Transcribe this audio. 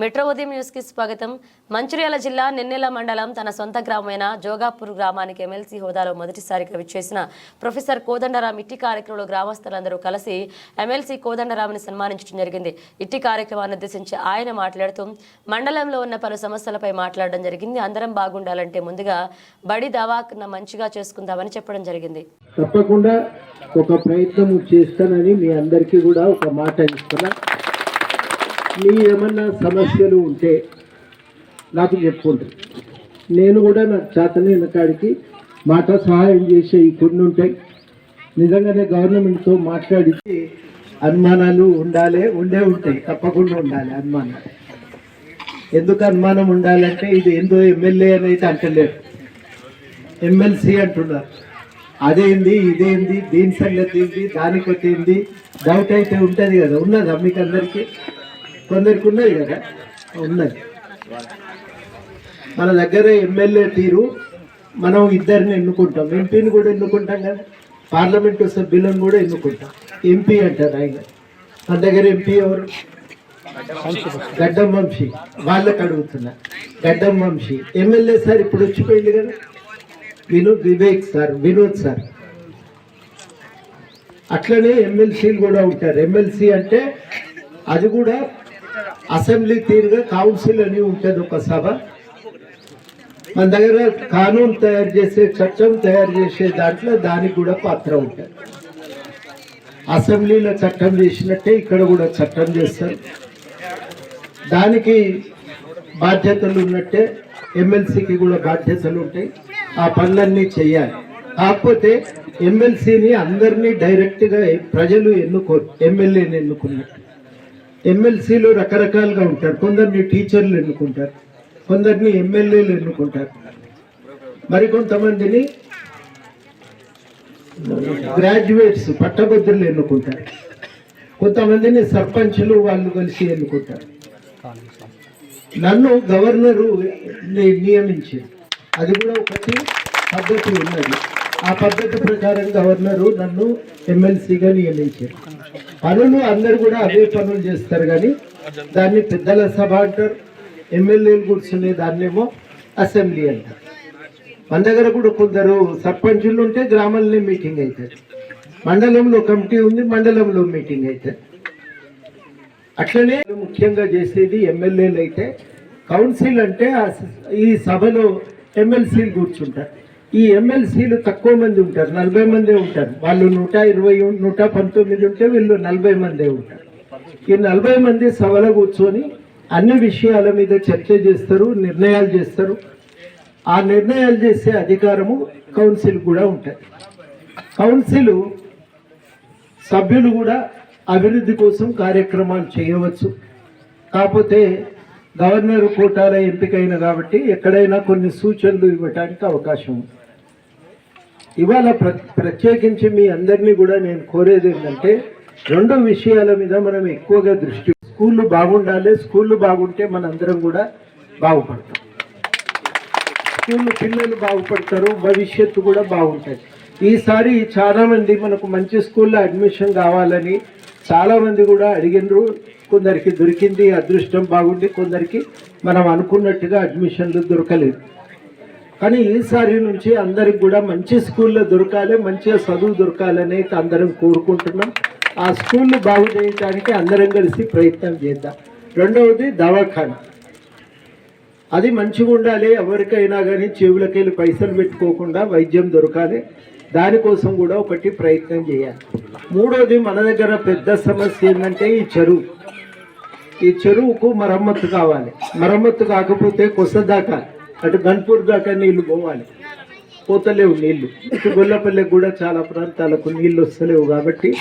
Metro ఉదయం న్యూస్కి స్వాగతం. మంచిర్యాల జిల్లా నెన్నెల మండలం తన సొంత గ్రామమైన జోగాపూర్ గ్రామానికి ఎమ్మెల్సీ హోదాలో మొదటిసారిగా విచ్చేసిన ప్రొఫెసర్ కోదండరాం ఇట్టి కార్యక్రమంలో గ్రామస్తులందరూ కలిసి ఎమ్మెల్సీ కోదండరాంని సన్మానించడం జరిగింది. ఇట్టి కార్యక్రమాన్ని ఉద్దేశించి ఆయన మాట్లాడుతూ మండలంలో ఉన్న పలు సమస్యలపై మాట్లాడడం జరిగింది. అందరం బాగుండాలంటే ముందుగా బడి దవాఖాన మంచిగా చేసుకుందామని చెప్పడం జరిగింది. తప్పకుండా ఒక ప్రయత్నం చేస్తానని మీ అందరికీ కూడా ఒక మాట ఇస్తున్నా. మీ ఏమన్నా సమస్యలు ఉంటే నాకు చెప్పుకుంటారు నేను కూడా నాకు చేతనైన కాడికి మాట సహాయం చేసే ఈ కొన్ని ఉంటాయి. నిజంగానే గవర్నమెంట్తో మాట్లాడితే అనుమానాలు ఉండాలి ఉండే ఉంటాయి. తప్పకుండా ఉండాలి అనుమానం ఎందుకు అనుమానం ఉండాలంటే ఇది ఏందో ఎమ్మెల్యే అనేది అంటలేరు. ఎమ్మెల్సీ అంటున్నారు. అదేంది ఇదేంది దీని సంగతి ఏంది దానికి ఏంది డౌట్ అయితే ఉంటుంది కదా. ఉన్నదా మీకు అందరికీ? కొందరికి ఉన్నది కదా? ఉన్నది మన దగ్గర ఎమ్మెల్యే తీరు మనం ఇద్దరిని ఎన్నుకుంటాం. ఎంపీని కూడా ఎన్నుకుంటాం కదా? పార్లమెంటు సభ్యులను కూడా ఎన్నుకుంటాం. ఎంపీ అంటారు ఆయన. మన దగ్గర ఎంపీ ఎవరు? గడ్డం వంశీ. వాళ్ళకి అడుగుతున్నా. గడ్డం వంశీ. ఎమ్మెల్యే సార్ ఇప్పుడు వచ్చిపోయింది కదా? Vinod Vivek sir Vinod sir. అట్లనే ఎమ్మెల్సీలు కూడా ఉంటారు. ఎమ్మెల్సీ అంటే అది కూడా అసెంబ్లీ తీరుగా కౌన్సిల్ అని ఉంటుంది ఒక సభ. మన దగ్గర కానూన్ తయారు చేసే చట్టం తయారు చేసే దాంట్లో దానికి కూడా పాత్ర ఉంటుంది. అసెంబ్లీలో చట్టం చేసినట్టే ఇక్కడ కూడా చట్టం చేస్తారు. దానికి బాధ్యతలు ఉన్నట్టే ఎమ్మెల్సీకి కూడా బాధ్యతలు ఉంటాయి. ఆ పనులన్నీ చేయాలి. కాకపోతే ఎమ్మెల్సీని అందరినీ డైరెక్ట్గా ప్రజలు ఎన్నుకో ఎమ్మెల్యేని ఎన్నుకున్నట్టు. ఎమ్మెల్సీలు రకరకాలుగా ఉంటారు. కొందరిని టీచర్లు ఎన్నుకుంటారు. కొందరిని ఎమ్మెల్యేలు ఎన్నుకుంటారు. మరి కొంతమందిని గ్రాడ్యుయేట్స్ పట్టభద్రులు ఎన్నుకుంటారు. కొంతమందిని సర్పంచులు వాళ్ళు కలిసి ఎన్నుకుంటారు. నన్ను గవర్నరు నియమించింది అది కూడా ఒకటి పద్ధతి ఉన్నది. ఆ పద్ధతి ప్రకారం గవర్నరు నన్ను ఎమ్మెల్సీగా నియమించారు. పనులు అందరు కూడా అదే పనులు చేస్తారు కానీ దాన్ని పెద్దల సభ అంటారు ఎమ్మెల్యేలు కూర్చునే దాన్నేమో అసెంబ్లీ అంటారు. మన దగ్గర కూడా కొందరు సర్పంచులు ఉంటే గ్రామంలో మీటింగ్ అవుతుంది మండలంలో కమిటీ ఉంది మండలంలో మీటింగ్ అవుతుంది అట్లనే ముఖ్యంగా చేసేది ఎమ్మెల్యేలు అయితే కౌన్సిల్ అంటే ఈ సభలో ఎమ్మెల్సీలు కూర్చుంటారు. ఈ ఎమ్మెల్సీలు తక్కువ మంది ఉంటారు నలభై మందే ఉంటారు. వాళ్ళు నూట ఇరవై నూట పంతొమ్మిది ఉంటే వీళ్ళు నలభై మందే ఉంటారు. ఈ నలభై మంది సభలో కూర్చొని అన్ని విషయాల మీద చర్చ చేస్తారు నిర్ణయాలు చేస్తారు. ఆ నిర్ణయాలు చేసే అధికారము కౌన్సిల్ కూడా ఉంటుంది. కౌన్సిల్ సభ్యులు కూడా అభివృద్ధి కోసం కార్యక్రమాలు చేయవచ్చు. కాకపోతే గవర్నర్ కోటాల ఎంపికైన కాబట్టి ఎక్కడైనా కొన్ని సూచనలు ఇవ్వడానికి అవకాశం ఉంది. ఇవాళ ప్ర ప్రత్యేకించి మీ అందరినీ కూడా నేను కోరేది ఏంటంటే రెండు విషయాల మీద మనం ఎక్కువగా దృష్టి స్కూళ్ళు బాగుండాలి స్కూళ్ళు బాగుంటే మనందరం కూడా బాగుపడతాం. స్కూళ్ళు పిల్లలు బాగుపడతారు భవిష్యత్తు కూడా బాగుంటుంది. ఈసారి చాలా మంది మనకు మంచి స్కూల్లో అడ్మిషన్ కావాలని చాలా మంది కూడా అడిగినరు. కొందరికి దొరికింది అదృష్టం బాగుండి కొందరికి మనం అనుకున్నట్టుగా అడ్మిషన్లు దొరకలేదు. కానీ ఈసారి నుంచి అందరికి కూడా మంచి స్కూల్లో దొరకాలి మంచిగా చదువు దొరకాలని అయితే అందరం కోరుకుంటున్నాం. ఆ స్కూల్ బాగు చేయడానికి అందరం కలిసి ప్రయత్నం చేద్దాం. రెండవది దవాఖానా. అది మంచిగా ఉండాలి ఎవరికైనా కానీ చెవులకి వెళ్ళి పైసలు పెట్టుకోకుండా వైద్యం దొరకాలి. దానికోసం కూడా ఒకటి ప్రయత్నం చేయాలి. మూడోది మన దగ్గర పెద్ద సమస్య ఏంటంటే ఈ చెరువు. ఈ చెరువుకు మరమ్మత్తు కావాలి. మరమ్మత్తు కాకపోతే కొస అటు గన్పూర్ దాకా నీళ్ళు పోవాలి. పోతలేవు నీళ్ళు. ఇటు గొల్లపల్లె కూడా చాలా ప్రాంతాలకు నీళ్ళు వస్తలేవు కాబట్టి